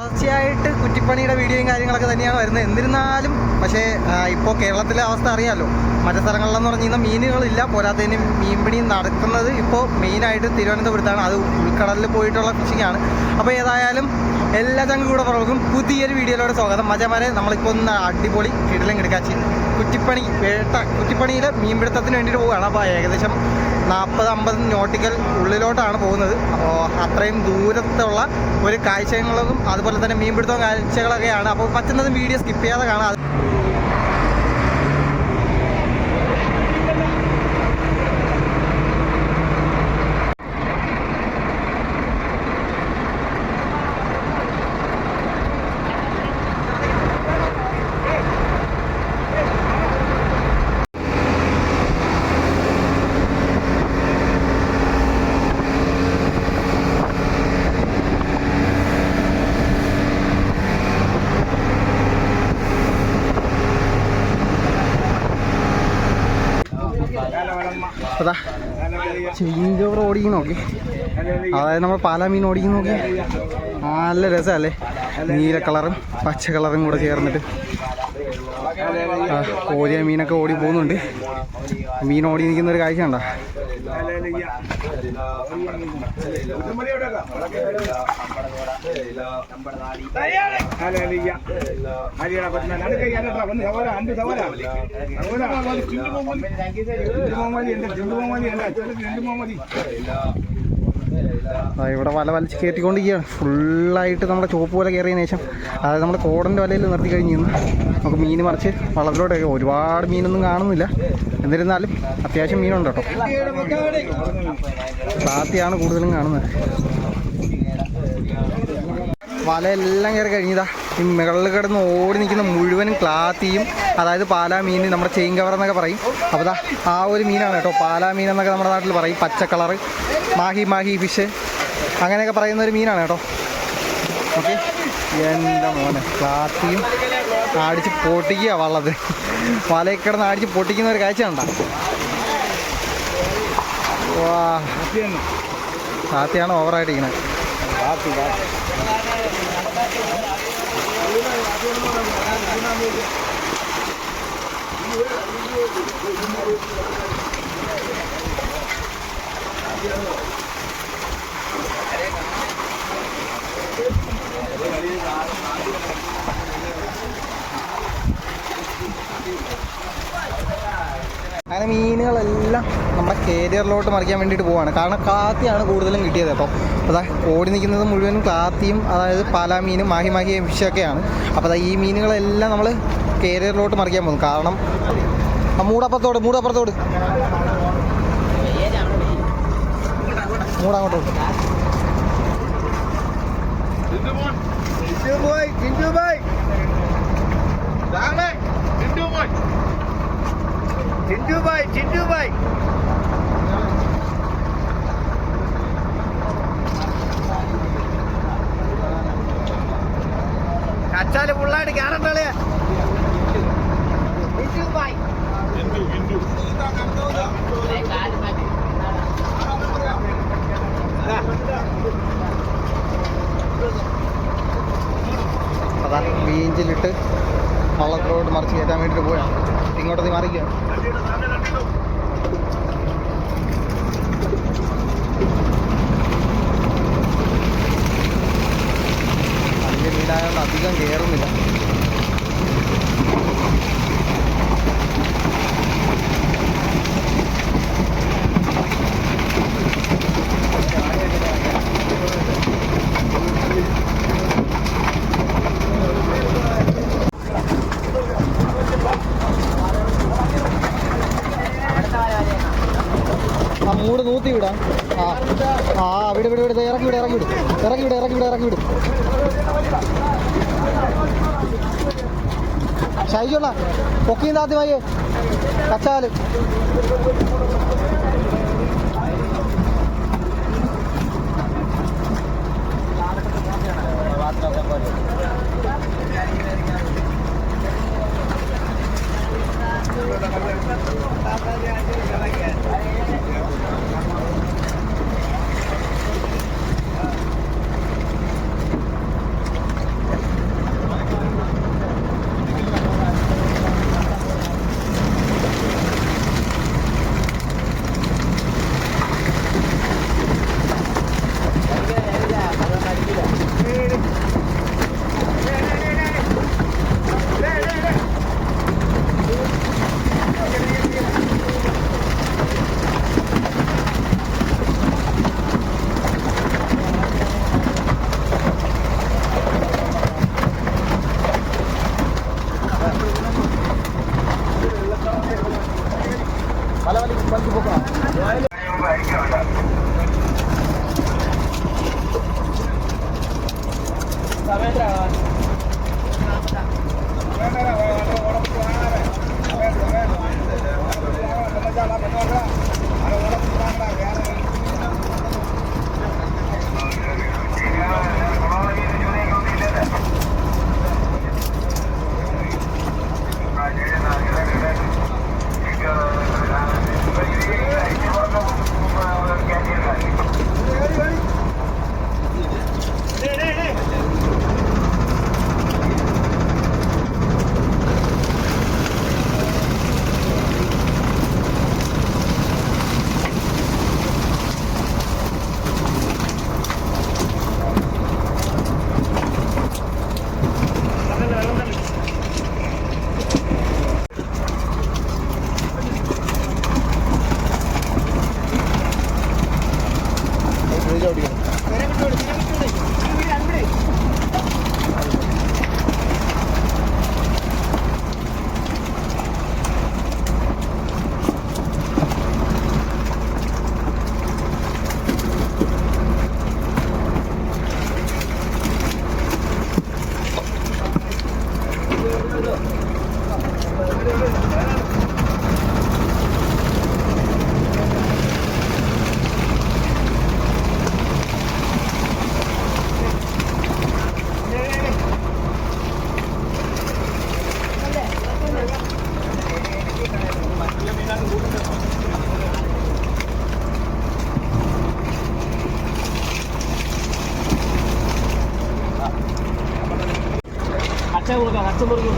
തുടർച്ചയായിട്ട് കുറ്റിപ്പണിയുടെ വീഡിയോയും കാര്യങ്ങളൊക്കെ തന്നെയാണ് വരുന്നത്. എന്നിരുന്നാലും പക്ഷേ ഇപ്പോൾ കേരളത്തിലെ അവസ്ഥ അറിയാമല്ലോ മറ്റു സ്ഥലങ്ങളിലെന്ന് പറഞ്ഞു കഴിഞ്ഞാൽ മീനുകളില്ല. പോരാത്തതിന് മീൻപിടി നടക്കുന്നത് ഇപ്പോൾ മെയിനായിട്ട് തിരുവനന്തപുരത്താണ്. അത് ഉൾക്കടലിൽ പോയിട്ടുള്ള ഫിഷിംഗ് അപ്പോൾ ഏതായാലും എല്ലാ ചങ്കും കൂടെ പുറകും പുതിയൊരു വീഡിയോയിലൂടെ സ്വാഗതം. മജമാരെ നമ്മളിപ്പോൾ ഒന്ന് അടിപൊളി കിടലും കിടക്കാച്ചി. കുറ്റിപ്പണി വേട്ട കുറ്റിപ്പണിയിൽ മീൻപിടുത്തത്തിന് വേണ്ടിയിട്ട് പോവുകയാണ്. അപ്പോൾ ഏകദേശം നാൽപ്പത് അമ്പത് നോട്ടിക്കൽ ഉള്ളിലോട്ടാണ് പോകുന്നത്. അപ്പോൾ അത്രയും ദൂരത്തുള്ള ഒരു കാഴ്ചകളും അതുപോലെ തന്നെ മീൻപിടുത്തവും കാഴ്ചകളൊക്കെയാണ്. അപ്പോൾ പറ്റുന്നതും വീഡിയോ സ്കിപ്പ് ചെയ്യാതെ കാണാം. അതാ ചേഞ്ച് ഓവർ ഓടിക്കുന്ന നോക്കി. അതായത് നമ്മൾ പാലാ മീൻ ഓടിക്കുന്ന നോക്കി. നല്ല രസമല്ലേ? നീല കളറും പച്ച കളറും കൂടെ ചേർന്നിട്ട്. കോരിയ മീനൊക്കെ ഓടി പോകുന്നുണ്ട്. മീൻ ഓടി നിൽക്കുന്ന ഒരു കാഴ്ച ഉണ്ടോ ആ, ഇവിടെ വല വലിച്ച് കയറ്റിക്കൊണ്ടിരിക്കുകയാണ്. ഫുള്ളായിട്ട് നമ്മുടെ ചോപ്പ് പോലെ കയറിയതിന് ശേഷം. അതായത് നമ്മൾ കോടന്റെ വലയിൽ നിർത്തി കഴിഞ്ഞ് നമുക്ക് മീൻ മറിച്ച് വള്ളത്തിലോട്ടൊക്കെ ഒരുപാട് മീനൊന്നും കാണുന്നില്ല. എന്നിരുന്നാലും അത്യാവശ്യം മീനുണ്ട് കേട്ടോ. താത്തിയാണ് കൂടുതലും കാണുന്നത്. വലയെല്ലാം കയറി കഴിഞ്ഞതാ. ഈ മുകളിൽ കിടന്ന് ഓടി നിൽക്കുന്ന മുഴുവനും ക്ലാത്തിയും അതായത് പാലാ മീൻ നമ്മുടെ ചെയിൻ കവർ എന്നൊക്കെ പറയും. അപ്പോൾ ആ ഒരു മീനാണ് കേട്ടോ. പാലാ മീൻ എന്നൊക്കെ നമ്മുടെ നാട്ടിൽ പറയും. പച്ച മാഹി മാഹി ഫിഷ് അങ്ങനെയൊക്കെ പറയുന്ന ഒരു മീനാണ് കേട്ടോ. ഓക്കെ എന്റെ മോനെ ക്ലാത്തിയും അടിച്ച് പൊട്ടിക്കുക വള്ളത്. വലയിൽ കിടന്ന് അടിച്ച് പൊട്ടിക്കുന്ന ഒരു കാഴ്ച കണ്ടോ. വാ. കാത്തിയാണ് ഓവറായിട്ടിരിക്കുന്നത് Thank ഇരിക്കുന്നത് അങ്ങനെ മീനുകളെല്ലാം നമ്മുടെ കേരിയറിലോട്ട് മറിക്കാൻ വേണ്ടിയിട്ട് പോവാണ്. കാരണം കാത്തിയാണ് കൂടുതലും കിട്ടിയത് അപ്പോൾ അതാ ഓടി നിൽക്കുന്നത് മുഴുവനും കാത്തിയും അതായത് പാലാ മീനും മാഹി മാഹി ഫിഷൊക്കെയാണ് അപ്പോൾ അതാ ഈ മീനുകളെല്ലാം നമ്മൾ കേരിയറിലോട്ട് മറിക്കാൻ പോകുന്നു. കാരണം ആ മൂടപ്പുറത്തോട്. മൂടപ്പുറത്തോട് മൂടങ്ങോട്ടോട്ട് ചിന്റുബായ് ചിന്റുബായ് കച്ചാൽ ഫുള്ളായിട്ട് കയറണ്ടേ അതാ ബീഞ്ചിലിട്ട് വള്ളത്തിലോട്ട് മറിച്ച് കയറ്റാൻ വേണ്ടിയിട്ട് പോയാണ് ഇങ്ങോട്ടത് മറിക്കുക വലിയ മീനായതുകൊണ്ട് അധികം കയറുന്നില്ല മൂട് നൂത്തി വിടാം. ആ. ആ വിട് വിട് വിട്. ഇറങ്ങി വിട് ഇറങ്ങി വിട്. ഇറങ്ങി വിട് ഇറങ്ങി വിട് ഇറങ്ങി വിട്. ഷൈജുള്ള പൊക്കിയും താത്തിമായി കച്ചാൽ. Thank. entra lá. 같이 모르고 같이 모르고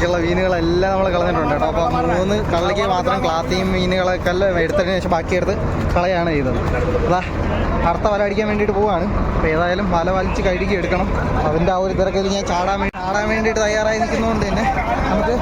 ബാക്കിയുള്ള മീനുകളെല്ലാം നമ്മൾ കളഞ്ഞിട്ടുണ്ട് കേട്ടോ. അപ്പോൾ മൂന്ന് കള്ളിക്ക് മാത്രം ക്ലാത്തിയും മീനുകളൊക്കെ എടുത്തതിന് ശേഷം ബാക്കി എടുത്ത് കളയാണ് ചെയ്തത്. അതാ അടുത്ത വല അടിക്കാൻ വേണ്ടിയിട്ട് പോവാണ്. അപ്പോൾ ഏതായാലും വല വലിച്ച് കഴുകി എടുക്കണം. അതിന്റെ ആ ഒരു തിരക്കിൽ ഞാൻ ചാടാൻ വേണ്ടി ചാടാൻ വേണ്ടിയിട്ട് തയ്യാറായി നിൽക്കുന്നതുകൊണ്ട് തന്നെ നമുക്ക്